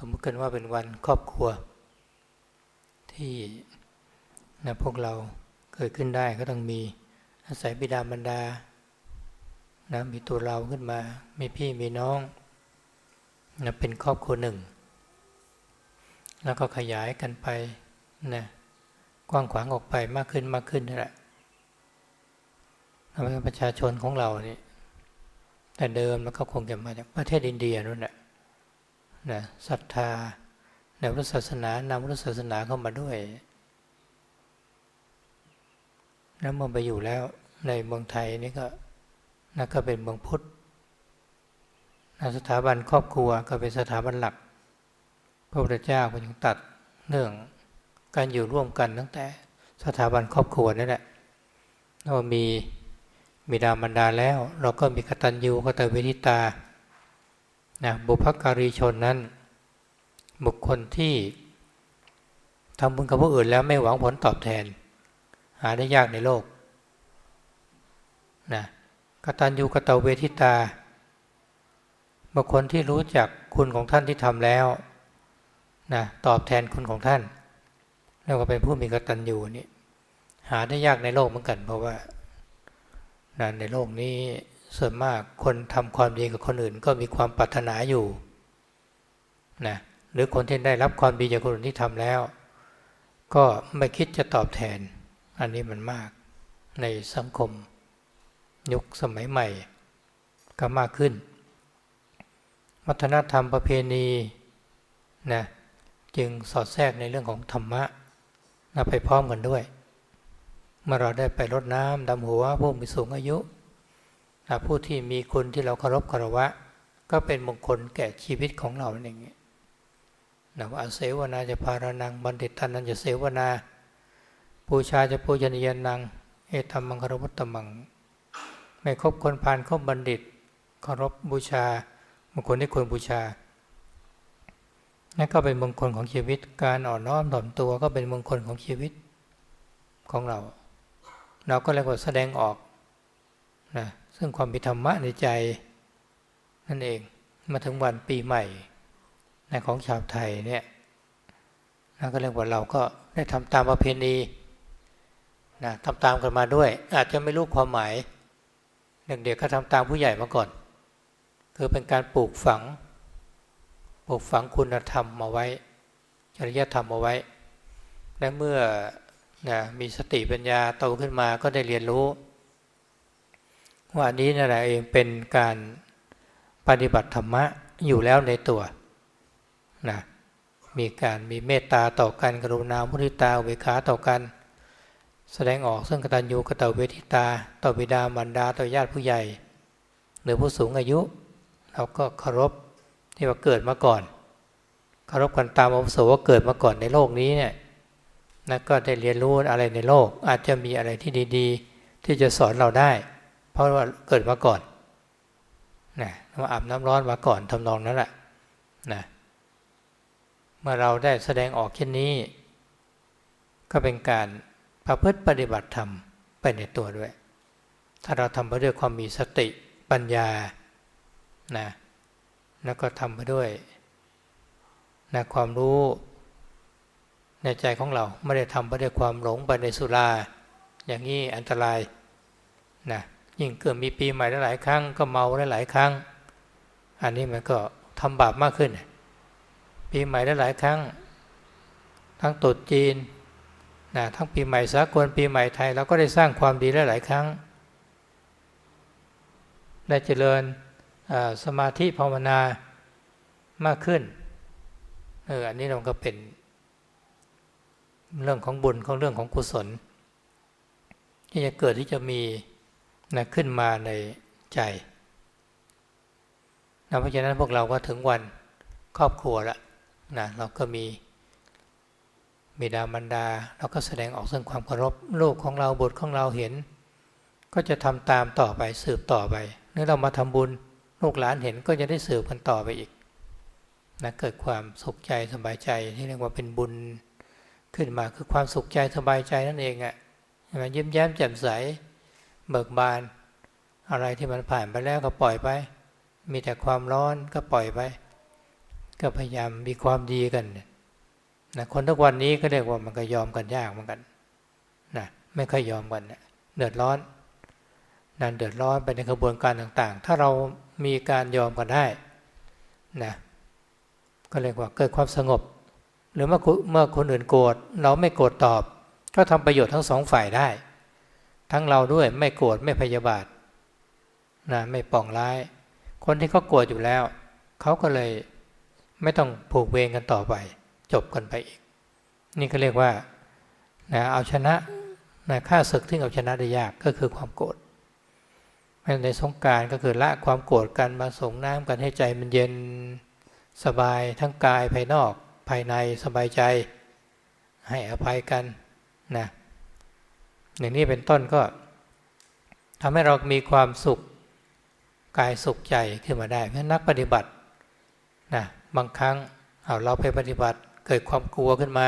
สมมติกันว่าเป็นวันครอบครัว ที่นะพวกเราเกิดขึ้นได้ก็ต้องมีอาศัยบิดามารดานะมีตัวเราขึ้นมา มีพี่มีน้องนะเป็นครอบครัวหนึ่ง แล้วก็ขยายกันไปนะกว้างขวางออกไปมากขึ้นมากขึ้นนั่นแหละแล้ประชาชนของเราเนี่ยแต่เดิมแล้วก็คงจะมาจากประเทศอินเดียนู่นแหละ นะศรัทธาในพุทธศาสนานำพุทธศาสนาเข้ามาด้วยแล้วเมื่อไปอยู่แล้วในเมืองไทยนี่ก็นั่นก็เป็นเมืองพุทธสถาบันครอบครัวก็เป็นสถาบันหลัก พระพุทธเจ้าก็ยังตัดเรื่องการอยู่ร่วมกันตั้งแต่สถาบันครอบครัวนั่นแหละเรามีมีดามันดาแล้ว เราก็มีกตัญญูกตเวทิตา นะบุพการีชนนั้น บุคคลที่ทำบุญกับผู้อื่นแล้วไม่หวังผลตอบแทน หาได้ยากในโลกนะกตัญญูกตเวทิตา บุคคลที่รู้จักคุณของท่านที่ทำแล้วนะตอบแทนคุณของท่านเรียกว่าเป็นผู้มีกตัญญูนี่หาได้ยากในโลกเหมือนกัน เพราะว่านะในโลกนี้ ส่วนมากคนทำความดีกับคนอื่น ก็มีความปรารถนาอยู่นะหรือคนที่ได้รับความดีจากคนอื่นที่ทำแล้ว ก็ไม่คิดจะตอบแทน อันนี้มันมากในสังคม ยุคสมัยใหม่ ก็มากขึ้น วัฒนธรรมประเพณีนะจึงสอดแทรกในเรื่องของธรรมะนะไปพร้อมกันด้วย เมื่อเราได้ไปรดน้ำดำหัวผู้มีสูงอายุ ผู้ที่มีคุณที่เราเคารพคารวะ ก็เป็นมงคลแก่ชีวิตของเราเองนะว่าเสวนาจะพารนังบัณฑิตานันจะเสวนาปูชาจะปูชนียนังเอตัมมังคารวุตตมัง ไม่คบคนพานคบบัณฑิตเคารพบูชามงคลที่ควรบูชานั่นก็เป็นมงคลของชีวิต การอ่อนน้อมถ่อมตัวก็เป็นมงคลของชีวิตของเรา เราก็เรียกว่าแสดงออกนะ ซึ่งความมีธรรมะในใจ นั่นเองมาถึงวันปีใหม่ในของชาวไทยเนี่ยนั่นก็เรียกว่าเราก็ได้ทำตามประเพณีนะทำตามกันมาด้วย อาจจะไม่รู้ความหมายเด็กๆก็ทำตามผู้ใหญ่มาก่อน คือเป็นการปลูกฝัง ปลูกฝังคุณธรรมมาไว้จริยธรรมมาไว้ และเมื่อนะมีสติปัญญาโตขึ้นมาก็ได้เรียนรู้ ว่านี้นั่นแหละเองเป็นการปฏิบัติธรรมะอยู่แล้วในตัวนะมีการมีเมตตาต่อกันกรุณามุทิตาเวขาต่อกัน แสดงออกซึ่งกตัญญูกตเวทิตา ต่อบิดามารดาต่อญาติผู้ใหญ่ หรือผู้สูงอายุ เราก็เคารพที่ว่าเกิดมาก่อนเคารพกันตามอาวุโสว่าเกิดมาก่อนในโลกนี้เนี่ยนะก็ได้เรียนรู้อะไรในโลก อาจจะมีอะไรที่ดี ๆ ที่จะสอนเราได้ ราะว่าเกิดมาก่อนนะมาอาบน้ำร้อนมาก่อนทำนองนั้นแหละนะเมื่อเราได้แสดงออกเช่นนี้ ก็เป็นการประพฤติปฏิบัติธรรมไปในตัวด้วย ถ้าเราทำไปด้วยความมีสติปัญญานะแล้วก็ทำไปด้วยนะความรู้ในใจของเราไม่ได้ทำไปด้วยความหลงไปในสุรา อย่างนี้อันตรายนะ ยิ่งเกิดมีปีใหม่หลายครั้ง ก็เมาหลายครั้ง อันนี้มันก็ทำบาปมากขึ้น ปีใหม่หลายครั้ง ทั้งตรุษจีนนะทั้งปีใหม่สากลปีใหม่ไทยเราก็ได้สร้างความดีหลายครั้ง ได้เจริญสมาธิภาวนามากขึ้นเอออันนี้เราก็เป็นเรื่องของบุญของเรื่องของกุศล ที่จะเกิดที่จะมี นะขึ้นมาในใจนะเพราะฉะนั้นพวกเราก็ถึงวันครอบครัวละนะเราก็มีมีดามันดา เราก็แสดงออกซึ่งความเคารพลูกของเราบุตรของเราเห็น ก็จะทำตามต่อไปสืบต่อไปเนื่อเรามาทำบุญลูกหลานเห็นก็จะได้สืบกันต่อไปอีกนะเกิดความสุขใจสบายใจที่เรียกว่าเป็นบุญขึ้นมาคือความสุขใจสบายใจนั่นเองอะ่ะยิ้มแย้มแจ่มใส เบิกบาน อะไรที่มันผ่านไปแล้วก็ปล่อยไป มีแต่ความร้อนก็ปล่อยไป ก็พยายามมีความดีกันนะคนทุกวันนี้ก็เรียกว่ามันก็ยอมกันยากเหมือนกันนะไม่ค่อยยอมกันนะเดือดร้อนนั่นเดือดร้อนไปในกระบวนการต่าง ๆ ถ้าเรามีการยอมกันได้นะก็เรียกว่าเกิดความสงบ หรือเมื่อเมื่อคนอื่นโกรธเราไม่โกรธตอบ ก็ทำประโยชน์ทั้งสองฝ่ายได้ ทั้งเราด้วยไม่โกรธไม่พยาบาทนะไม่ปองร้าย คนที่เขาโกรธอยู่แล้ว เขาก็เลยไม่ต้องผูกเวรกันต่อไป จบกันไปอีก นี่ก็เรียกว่านะเอาชนะนะฆ่าศึกที่เอาชนะได้ยากก็คือความโกรธในสงการก็คือละความโกรธกันมาส่งน้ำกันให้ใจมันเย็นสบายทั้งกายภายนอกภายในสบายใจ ให้อภัยกันนะ อย่างนี้เป็นต้นก็ทำให้เรามีความสุขกายสุขใจขึ้นมาได้เพราะนักปฏิบัตินะบางครั้งเอาเราไปปฏิบัติเกิดความกลัวขึ้นมา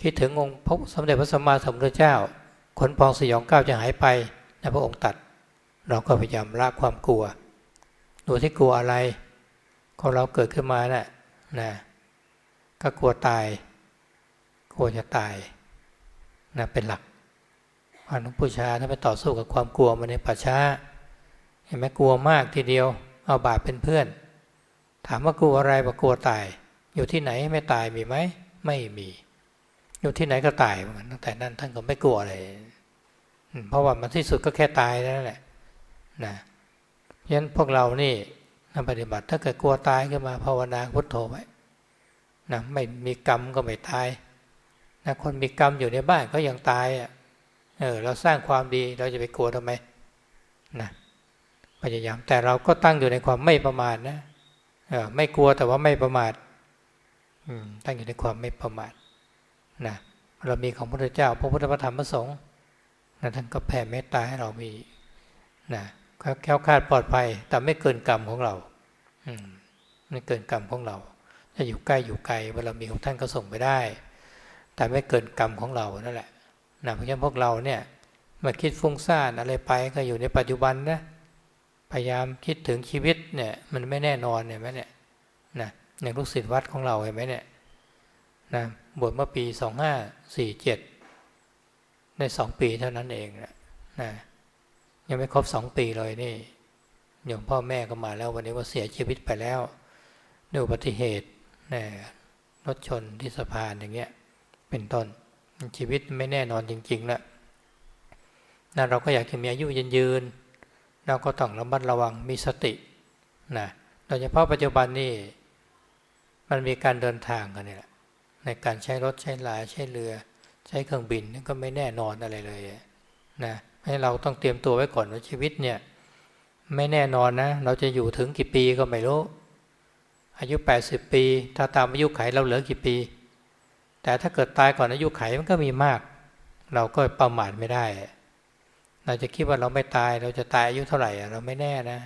คิดถึงองค์พระสมเด็จพระสัมมาสัมพุทธเจ้าขนพองสยองก้าวจะหายไปนะพระองค์ตัด เราก็พยายามละความกลัวดูที่กลัวอะไรของเราเกิดขึ้นมานะ่ะนะก็กลัวตาย กลัวจะตายนะเป็นหลัก พระนุพุชาถ้านไปต่อสู้กับความกลัวมาในป่าช้า เห็นไหมกลัวมากทีเดียว เอาบาปเป็นเพื่อน ถามว่ากลัวอะไรบอกกลัวตาย อยู่ที่ไหนไม่ตายมีไหมไม่มี อยู่ที่ไหนก็ตายเหมือนกันตั้งแต่นั้นท่านก็ไม่กลัวอะไรเพราะว่ามันที่สุดก็แค่ตายนั่นแหละนะยันพวกเรานี่นักปฏิบัติถ้าเกิดกลัวตายขึ้นมาภาวนาพุทโธไว้นะไม่มีกรรมก็ไม่ตายนะคนมีกรรมอยู่ในบ้านก็ยังตายอะ เออเราสร้างความดีเราจะไปกลัวทำไมนะพยายามแต่เราก็ตั้งอยู่ในความไม่ประมาทนะเออไม่กลัวแต่ว่าไม่ประมาทตั้งอยู่ในความไม่ประมาทนะเรามีของพระพุทธเจ้า พระพุทธธรรมพระสงฆ์นะท่านก็แผ่เมตตาให้เรามีนะแค้วคาดปลอดภัย แต่ไม่เกินกรรมของเราไม่เกินกรรมของเราจะอยู่ใกล้อยู่ไกลบารมีของท่านก็ส่งไปได้ แต่ไม่เกินกรรมของเรานั่นแหละ นะเพราะฉะนั้นพวกเราเนี่ยมาคิดฟุ้งซ่านอะไรไปก็อยู่ในปัจจุบันนะพยายามคิดถึงชีวิตเนี่ยมันไม่แน่นอนเห็นไหมเนี่ยนะอย่างลูกศิษย์วัดของเราเห็นไหมเนี่ยนะบวชเมื่อปีสองห้าสี่เจ็ดในสองปีเท่านั้นเองนะนะยังไม่ครบสองปีเลยนี่อย่างพ่อแม่ก็มาแล้ววันนี้ว่าเสียชีวิตไปแล้วด้วยอุบัติเหตุนะรถชนที่สะพานอย่างเงี้ยเป็นต้น ชีวิตไม่แน่นอนจริงๆแล้วนะเราก็อยากจะมีอายุยืนยืนเราก็ต้องระมัดระวังมีสตินะโดยเฉพาะปัจจุบันนี่มันมีการเดินทางกันนี่แหละในการใช้รถใช้ลาใช้เรือ ใช้เครื่องบินนี่ก็ไม่แน่นอนอะไรเลยนะให้เราต้องเตรียมตัวไว้ก่อนว่าชีวิตเนี่ยไม่แน่นอนนะ เราจะอยู่ถึงกี่ปีก็ไม่รู้ อายุ 80 ปี ถ้าตามอายุไขเราเหลือกี่ปี แต่ถ้าเกิดตายก่อนอายุไขมันก็มีมาก เราก็ประมาทไม่ได้ เราจะคิดว่าเราไม่ตายเราจะตายอายุเท่าไหร่เราไม่แน่นะ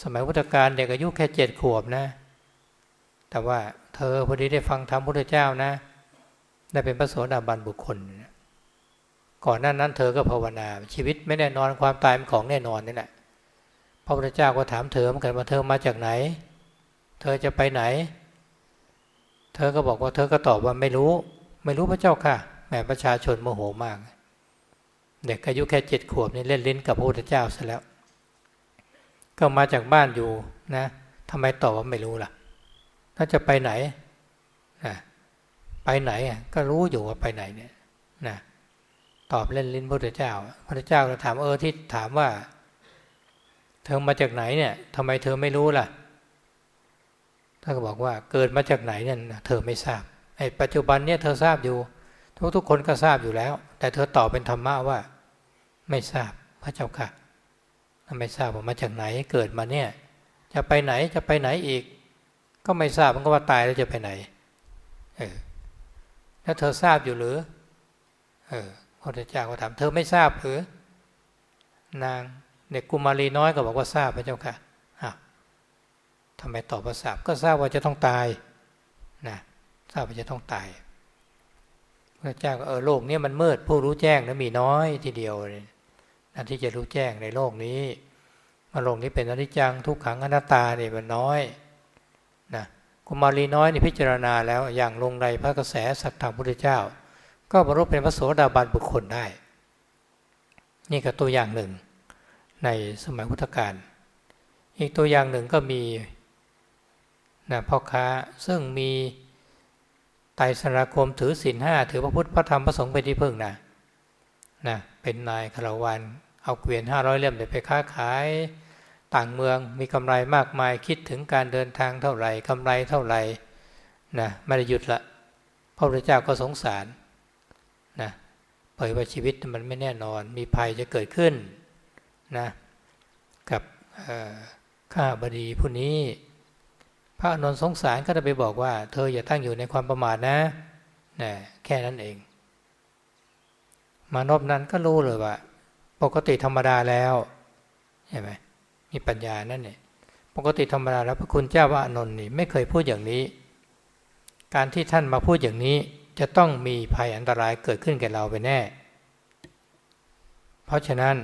สมัยพุทธกาลเด็กอายุแค่เจ็ดขวบนะ แต่ว่าเธอพอดีได้ฟังธรรมพุทธเจ้านะ ได้เป็นพระโสดาบันบุคคล ก่อนหน้านั้นเธอก็ภาวนา ชีวิตไม่แน่นอนความตายเป็นของแน่นอนนี่แหละพระพุทธเจ้าก็ถามเธอเหมือนกันว่าเธอมาจากไหน เธอจะไปไหน เธอก็บอกว่าเธอก็ตอบว่าไม่รู้ ไม่รู้พระเจ้าค่ะแหมประชาชนโมโหมาก เด็กอายุแค่เจ็ดขวบนี่เล่นลิ้นกับพระพุทธเจ้าซะแล้ว ก็มาจากบ้านอยู่นะทำไมตอบว่าไม่รู้ล่ะถ้าจะไปไหนนะไปไหนก็รู้อยู่ว่าไปไหนเนี่ยนะตอบเล่นลิ้นพระพุทธเจ้าพระเจ้าก็ถามเออที่ถามว่า เธอมาจากไหนเนี่ยทำไมเธอไม่รู้ล่ะ ท่านก็บอกว่าเกิดมาจากไหนเนี่ยเธอไม่ทราบไอ้ปัจจุบันเนี่ยเธอทราบอยู่ ทุกทุกคนก็ทราบอยู่แล้ว แต่เธอตอบเป็นธรรมะว่า ไม่ทราบพระเจ้าค่ะไม่ทราบว่ามาจากไหนเกิดมาเนี่ย จะไปไหนจะไปไหนอีก ก็ไม่ทราบมันก็ว่าตายแล้วจะไปไหน เออแล้วเธอทราบอยู่หรือ เออพระเจ้าก็ถามเธอไม่ทราบหรือนางเด็กกุมารีน้อยก็บอกว่าทราบพระเจ้าค่ะ อ้าวทำไมตอบว่าทราบก็ทราบว่าจะต้องตายนะทราบว่าจะต้องตายพระเจ้าก็เออโลกนี้มันมืดผู้รู้แจ้งนะมีน้อยทีเดียวเลยนั่นที่จะรู้แจ้งในโลกนี้มาโลกนี้เป็นอนิจจังทุกขังอนัตตาเนี่ยมันน้อยนะกุมารีน้อยนี่พิจารณาแล้วอย่างลงในพระกระแสสัตธรรมพุทธเจ้า ก็บรรลุเป็นพระโสดาบันบุคคลได้ นี่ก็ตัวอย่างหนึ่งในสมัยพุทธกาลอีกตัวอย่างหนึ่งก็มี นะพ่อค้าซึ่งมีไตรสราคมถือศีลห้าถือพระพุทธพระธรรมพระสงฆ์เป็นที่พึ่งนะนะเป็นนายคารวันเอาเกวียนห้าร้อยเล่มไปค้าขายต่างเมืองมีกำไรมากมายคิดถึงการเดินทางเท่าไหร่กำไรเท่าไหร่นะไม่ได้หยุดละพระพุทธเจ้าก็สงสารนะเผยว่าชีวิตมันไม่แน่นอนมีภัยจะเกิดขึ้นนะกับข้าบดีผู้นี้ พระนนทสงสารก็จะไปบอกว่า เธออย่าตั้งอยู่ในความประมาทนะนะแค่นั้นเอง มานพนั้นก็รู้เลยว่า ปกติธรรมดาแล้วใช่ไหมมีปัญญานั่นเนี่ยปกติธรรมดาแล้วพระคุณเจ้าว่าอนนท์นี่ไม่เคยพูดอย่างนี้ การที่ท่านมาพูดอย่างนี้จะต้องมีภัยอันตรายเกิดขึ้นแก่เราไปแน่ เพราะฉะนั้น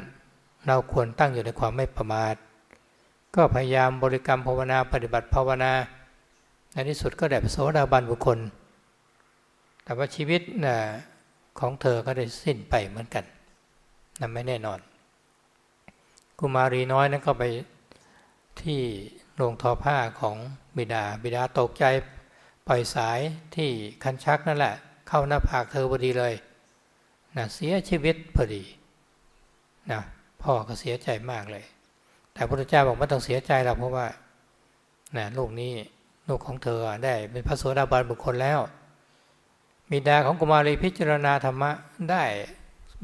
เราควรตั้งอยู่ในความไม่ประมาท ก็พยายามบริกรรมภาวนาปฏิบัติภาวนา ในที่สุดก็ได้พระโสดาบันบุคคล แต่ว่าชีวิตนะของเธอก็ได้สิ้นไปเหมือนกันนั่นไม่แน่นอน กุมารีน้อยนั้นก็ไปที่โรงทอผ้าของบิดา บิดาตกใจปล่อยสายที่คันชักนั่นแหละ เข้าหน้าผากเธอพอดีเลยนะเสียชีวิตพอดีนะพ่อก็เสียใจมากเลย แต่พระพุทธเจ้าบอกไม่ต้องเสียใจหรอกเพราะว่านะลูกนี้ลูกของเธอได้เป็นพระโสดาบันบุคคลแล้วมิดาของกุมารีพิจารณาธรรมะได้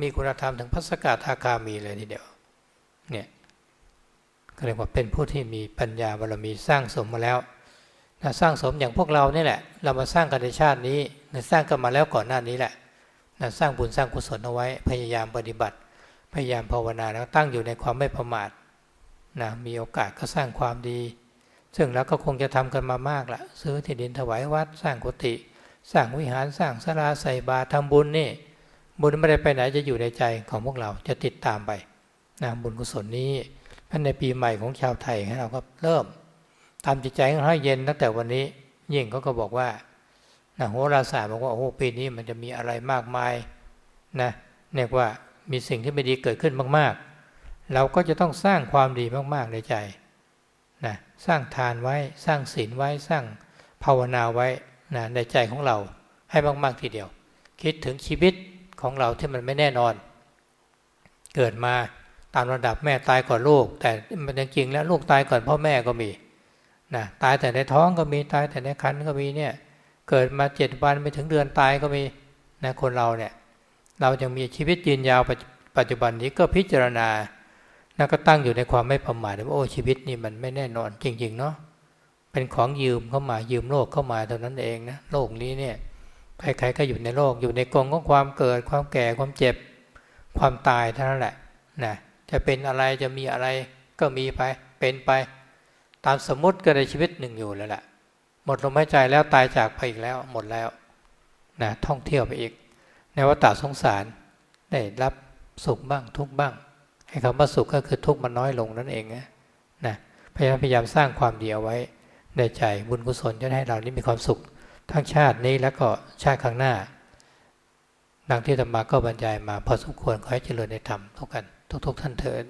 มีคุณธรรมถึงพระสกทาคามีเลยทีเดียวเนี่ยก็เรียกว่าเป็นผู้ที่มีปัญญาบารมีสร้างสมมาแล้วนะสร้างสมอย่างพวกเรานี่แหละ เรามาสร้างกันในชาตินี้นะสร้างกันมาแล้วก่อนหน้านี้แหละนะสร้างบุญสร้างกุศลเอาไว้ พยายามปฏิบัติ พยายามภาวนาแล้วตั้งอยู่ในความไม่ประมาท นะมีโอกาสก็สร้างความดี ซึ่งเราก็คงจะทำกันมามากละซื้อที่ดินถวายวัดสร้างกุฏิสร้างวิหารสร้างศาลาใส่บาตรทำบุญนี่บุญไม่ได้ไปไหนจะอยู่ในใจของพวกเราจะติดตามไปนะบุญกุศลนี้พันในปีใหม่ของชาวไทยให้เราก็เริ่มทำจิตใจของเราให้เย็นตั้งแต่วันนี้ยิ่งเขาก็บอกว่านะโหราศาสตร์บอกว่าโอ้ปีนี้มันจะมีอะไรมากมายนะเรียกว่ามีสิ่งที่ไม่ดีเกิดขึ้นมากๆ เราก็จะต้องสร้างความดีมาก ๆ ในใจนะสร้างทานไว้สร้างศีลไว้สร้างภาวนาไว้นะในใจของเราให้มาก ๆ ทีเดียว คิดถึงชีวิตของเราที่มันไม่แน่นอน เกิดมาตามระดับแม่ตายก่อนลูก แต่มันจริงแล้วลูกตายก่อนพ่อแม่ก็มีนะตายแต่ในท้องก็มีตายแต่ในคันก็มีเนี่ยเกิดมาเจ็ดวันไปถึงเดือนตายก็มีนะคนเราเนี่ยเรายังมีชีวิตยืนยาวปัจจุบันนี้ก็พิจารณา แล้วก็ตั้งอยู่ในความไม่ประมาทว่าโอ้ชีวิตนี่มันไม่แน่นอนจริง ๆ เนาะเป็นของยืมเข้ามายืมโลกเข้ามาเท่านั้นเองนะโลกนี้เนี่ยใครๆก็อยู่ในโลกอยู่ในกองของความเกิด ความแก่ความเจ็บ ความตายเท่านั้นแหละนะจะเป็นอะไรจะมีอะไรก็มีไปเป็นไป ตามสมมติก็ในชีวิตหนึ่งอยู่แล้วแหละหมดลมหายใจแล้วตายจากไปอีกแล้วหมดแล้วนะท่องเที่ยวไปอีก ในวัฏสงสารได้รับสุขบ้างทุกบ้าง ให้คำว่าสุขก็คือทุกข์มันน้อยลงนั่นเองนะนะพยายามพยายามสร้างความดีเอาไว้ในใจบุญกุศลจะให้เรานี้มีความสุข ทั้งชาตินี้แล้วก็ชาติข้างหน้าดังที่ธรรมาก็บรรยายมาพอสมควรขอให้เจริญในธรรมทุกกัน ทุกๆท่านเถิด